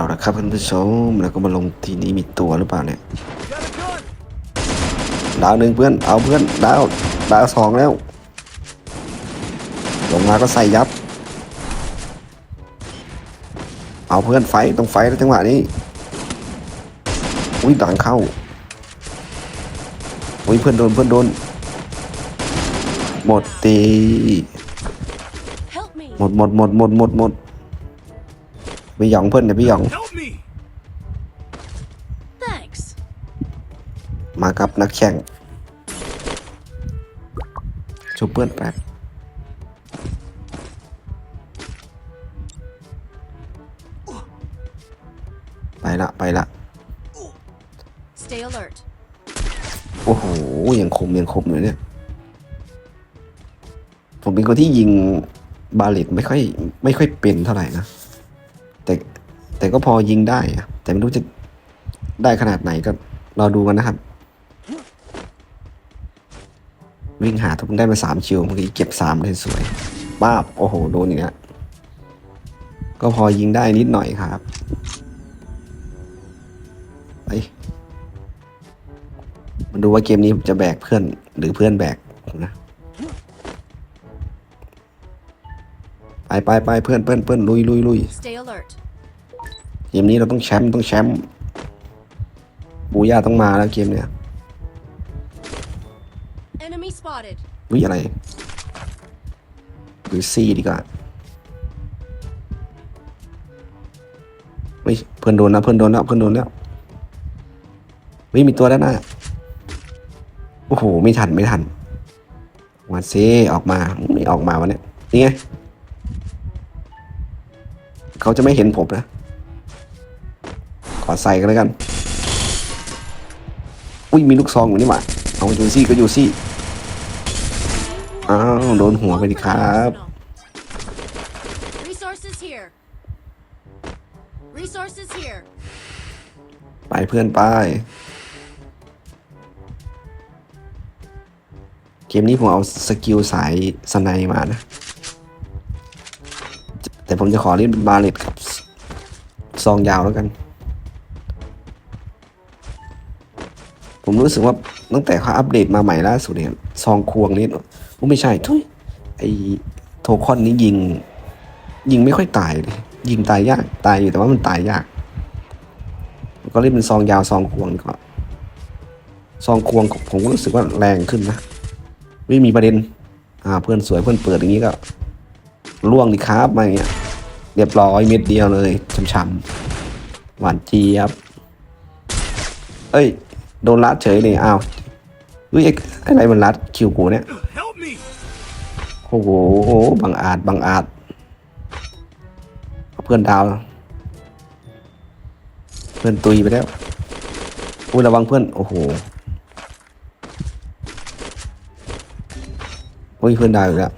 เอาละครับท่านผู้ชมแล้วก็มาลงทีนี้มีตัวหรือเปล่าเนี่ยดาวหนึ่งเพื่อนเอาเพื่อนดาวดาวสองแล้ว ลงมาก็ใส่ยับ เอาเพื่อนไฟต้องไฟแล้วจังหวะนี้อุ้ยดังเข้าอุ้ยเพื่อนโดนเพื่อนโดนหมดตี Help me. หมดหมดหมดหมดหมดหมด พี่หยองเพื่อนเนี่ยพี่หยอง Help me! Thanks. มากับนักแข่งชูเพื่อนแป๊บไปละไปละ Stay alert. โอ้โหยังคมยังคมเลยเนี่ย ผมเป็นคนที่ยิงบาเลตไม่ค่อยไม่ค่อยเป็นเท่าไหร่นะแต่ แต่ก็พอยิงได้อะแต่ไม่รู้จะได้ขนาดไหนก็รอดูกันนะครับ วิ่งหาทุกได้มาสามคิวเมื่อกี้เก็บสามเลยสวยป้าบโอ้โห โดนอย่างนี้ก็พอยิงได้นิดหน่อยครับไปมาดูว่าเกมนี้ผมจะแบกเพื่อนหรือเพื่อนแบกนะไปไปไปเพื่อนเพื่อนเพื่อนลุยลุยลุย Stay alert. เกมนี้เราต้องแชมป์ต้องแชมป์บูย่าต้องมาแล้วเกมเนี้ย Enemy spotted. วิอะไรหรือซีดีกว่าเฮ้ยเพื่อนโดนนะเพื่อนโดนแล้วเพื่อนโดนแล้วเฮ้ยมีตัวด้านหน้าโอ้โหไม่ทันไม่ทันวันเซออกมาไม่ออกมาวะเนี่ยนี่ไงเขาจะไม่เห็นผมนะข อใส่กันแล้วกัน อุ้ยมีลูกซองอยู่นี่หว่าเอาอยู่ซี่ก็อยู่ซี่ อ้าวโดนหัวไปดิครับ Resources here. Resources here. ไปเพื่อนไปเกมนี้ผมเอาสกิลสายสไนมานะ แต่ผมจะขอเล่นบาเลตกับซองยาวแล้วกัน ผมรู้สึกว่าตั้งแต่เขาอัปเดตมาใหม่ล่าสุดเนี่ยซองควงนี่โอ้ไม่ใช่ทุยไอโทคอนนี้ยิง ยิงไม่ค่อยตายเลยยิงตายยากตายอยู่แต่ว่ามันตายยากก็เล่นเป็นซองยาวซองควงดีกว่าซองควงผมก็รู้สึกว่าแรงขึ้นนะไม่มีประเด็น อ่าเพื่อนสวยเพื่อนเปิดอย่างนี้ก็ล่วงดีครับมาอย่างเงี้ยเรียบร้อยเม็ดเดียวเลยช้ำๆหวานเจี๊ยบเอ้ย โดนลัดเฉยเลยอ้าวเฮ้ยอะไรมันลัดคิวกูเนี่ยโอ้โหบังอาจบังอาจเพื่อนดาว เพื่อนตุยไปแล้วอุ้ยระวังเพื่อน โอ้โหโอ้ยเพื่อนดาวอีกแล้ว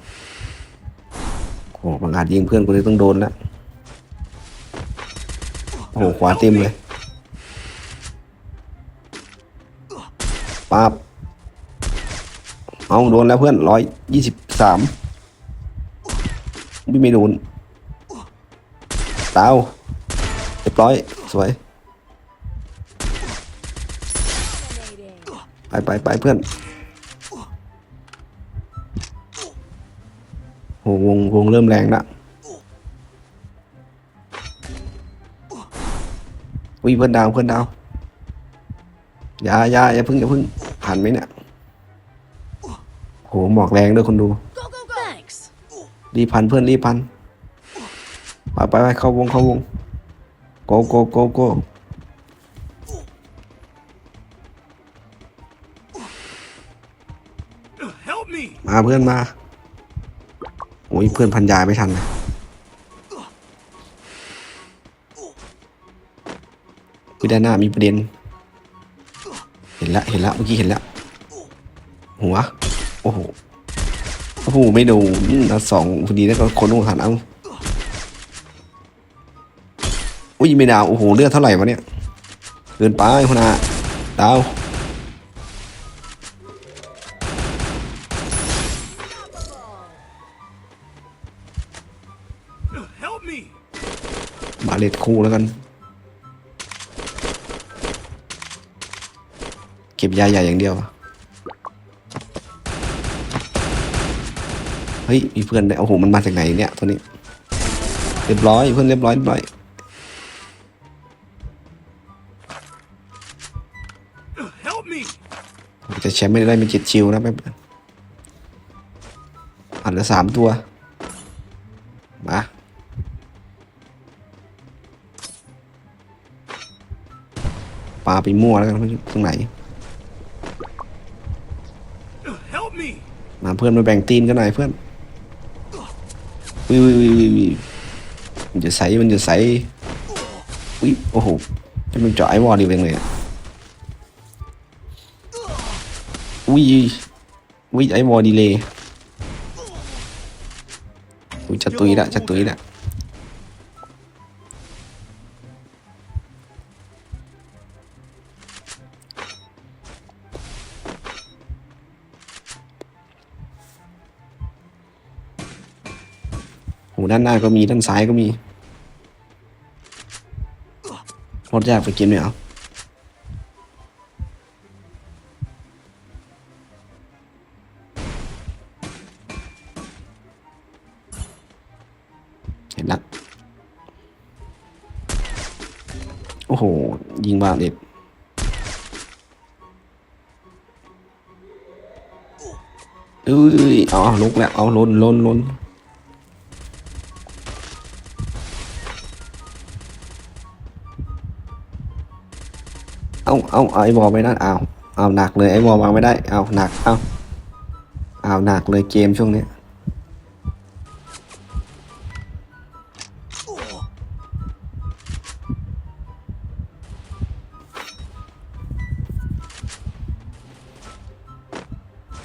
โอ้โหบังอาจยิงเพื่อนกูเลยต้องโดนแล้วโอ้โหขวาเต็มเลย เอาโดนแล้วเพื่อนร้อยยี่สิบสามไม่ไม่โดนดาวเรียบร้อยสวย ไปไปไปเพื่อนโหวงวงเริ่มแรงละอุ้ยเพื่อนดาวเพื่อนดาวอย่าอย่าอย่าเพึ่งอย่าเพึ่งผ่านไหมเนี่ย โหหมอกแรงด้วยคนดู Go go go. Thanks. รีบพันเพื่อนรีบพัน ไปไปไปเข้าวงเข้าวง โกโกโกโก Help me! มาเพื่อนมา โอ้ยเพื่อนพันยาไม่ทันนะพี่ด้านหน้ามีประเด็น เห็นละเห็นละเมื่อกี้เห็นละหัว โอ้โห โอ้โห ไม่ดูนัดสองพอดีแล้วก็คนลงหันเอาอุ้ยไม่ดาว โอ้โห เลือดเท่าไหร่วะเนี่ย เกินไปคนอาดาวบาเลตคู่แล้วกัน เก็บยาใหญ่อย่างเดียวอะ ฮ้ยมีเพื่อนได้วยโอ้โหมันมาจากไหนเนี่ยตัวนี้เรียบร้อยเพื่อนเรียบร้อยเรียบร้อย Help me! จะแชมป์ไม่ได้เป็นเจ็ดชิวนะแป๊บอันเหลือสามตัว มาปลาไปมั่วแล้วกันไม่รู้ตรงไหน Help me! มาเพื่อนมาแบ่งตีนกันหน่อยเพื่อน วิววิววิววิวมันจะใสมันจะใสวิโอ้โหจะมันเจาะไอ้วอลดีเองเลยอะวิวิไอ้วอลดีเลยอุ้ยจะตุยละจะตุยละ โหด้านหน้าก็มีด้านซ้ายก็มีรยากไปกินไหมเอเห็นละโอ้โห ยิงบ้าเด็ดเอ้ยเอาเอลุกแล้ว เอาล้นล้นล้น เอาเอาเอาไอ้บอลไม่ได้เอาเอาหนักเลยไอ้บอลวางไม่ได้เอาหนักเอาเอาหนักเลยเกมช่วงนี้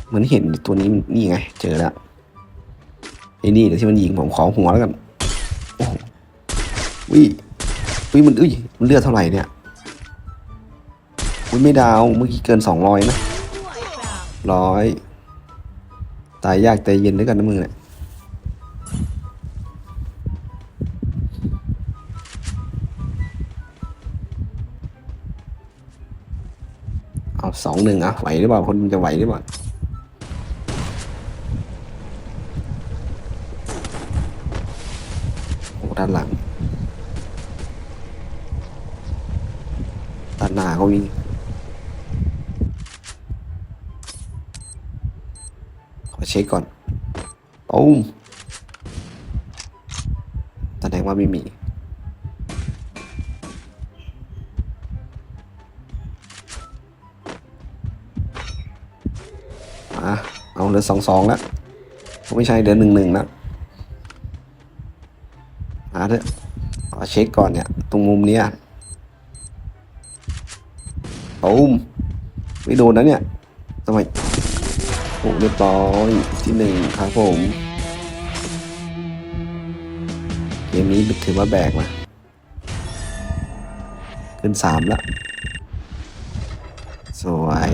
เหมือนเห็นตัวนี้นี่ไง เจอแล้วไอ้นี่เดี๋ยวที่มันยิงผมขอหัวแล้วกันโอ้วิวิมันอุ้ยมันเลือดเท่าไหร่เนี่ย อุ้ยไม่ดาว เมื่อกี้เกินสองร้อยนะร้อยตายยากใจเย็นด้วยกันนะมึงเนี่ยเอาสองหนึ่งอะไหวหรือเปล่า คนมันจะไหวหรือเปล่าโอ้ด้านหลังด้านหน้าก็มี ขอ เช็คก่อนโอ้มแสดงว่าไม่มี อะ เอาเหลือสองสองแล้ว ไม่ใช่เหลือหนึ่งหนึ่งแล้วมาเถอะขอเช็คก่อนเนี่ย ตรงมุมเนี้ยโอ้มไม่โดนนะเนี่ยทำไม โอ้เรียบร้อยที่หนึ่งครับผม เกมนี้ถือว่าแบกมาขึ้นสามแล้วสวย